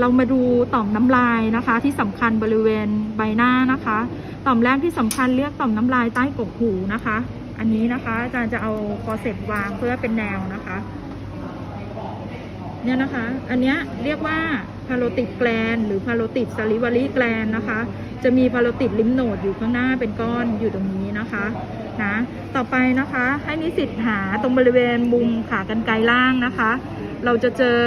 เรามาดูต่อมน้ำลายนะคะ ที่สำคัญบริเวณใบหน้านะคะ ต่อมแรกที่สำคัญเรียกต่อมน้ำลายใต้กกหูนะคะ อันนี้นะคะอาจารย์จะเอาคอเซ็ปต์วางเพื่อเป็นแนวนะคะเนี่ยนะคะ อันนี้เรียกว่าพาโลติดแกลนหรือพาโลติดซาลิวารีแกลนนะคะ จะมีพาโลติดลิมโนดอยู่ข้างหน้าเป็นก้อนอยู่ตรงนี้นะคะนะต่อไปนะคะให้นิสิตหาตรงบริเวณมุมขากรรไกรล่างนะคะ เราจะเจอ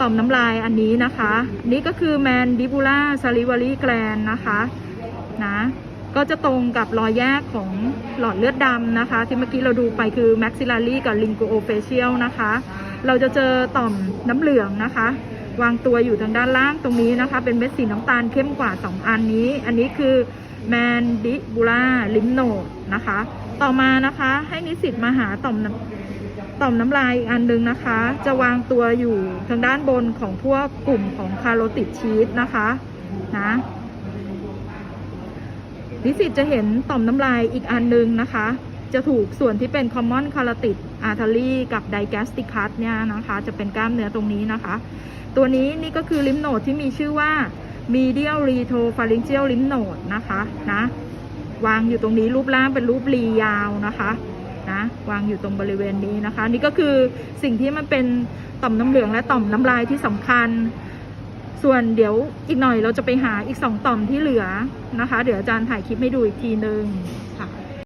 ต่อมน้ำลายอันนี้นะคะ นี่ก็คือแมนดิบูล่าซาลิวารีแกลนนะคะนะก็จะตรงกับรอยแยกของหลอดเลือดดำนะคะ ที่เมื่อกี้เราดูไปคือ maxillary กับ linguofacial นะคะ เราจะเจอต่อมน้ำเหลืองนะคะ วางตัวอยู่ทางด้านล่างตรงนี้นะคะ เป็นเม็ดสีน้ำตาลเข้มกว่า 2 อันนี้ อันนี้คือแมนดิบูล่าลิมโนดนะคะ ต่อมานะคะให้นิสิตมาหาต่อม ต่อมน้ำลายอีกอันหนึงนะคะ จะวางตัวอยู่ทางด้านบนของพวกกลุ่มของคาร์โรติดชีสนะคะนะนิสิตจะเห็นต่อมน้ำลายอีกอันหนึงนะคะ จะถูกส่วนที่เป็น common c a r o t i d artery กับ digastricus เนี่ยนะคะ จะเป็นกล้ามเนื้อตรงนี้นะคะ ตัวนี้นี่ก็คือลิมโนดที่มีชื่อว่า medial retropharyngeal lymph node นะคะนะวางอยู่ตรงนี้รูปร่างเป็นรูปรียาวนะคะ นะวางอยู่ตรงบริเวณนี้นะคะ นี่ก็คือสิ่งที่มันเป็นต่อมน้ำเหลืองและต่อมน้ำลายที่สำคัญ ส่วนเดี๋ยวอีกหน่อยเราจะไปหาอีกสองต่อมที่เหลือนะคะ เดี๋ยวอาจารย์ถ่ายคลิปให้ดูอีกทีนึงค่ะ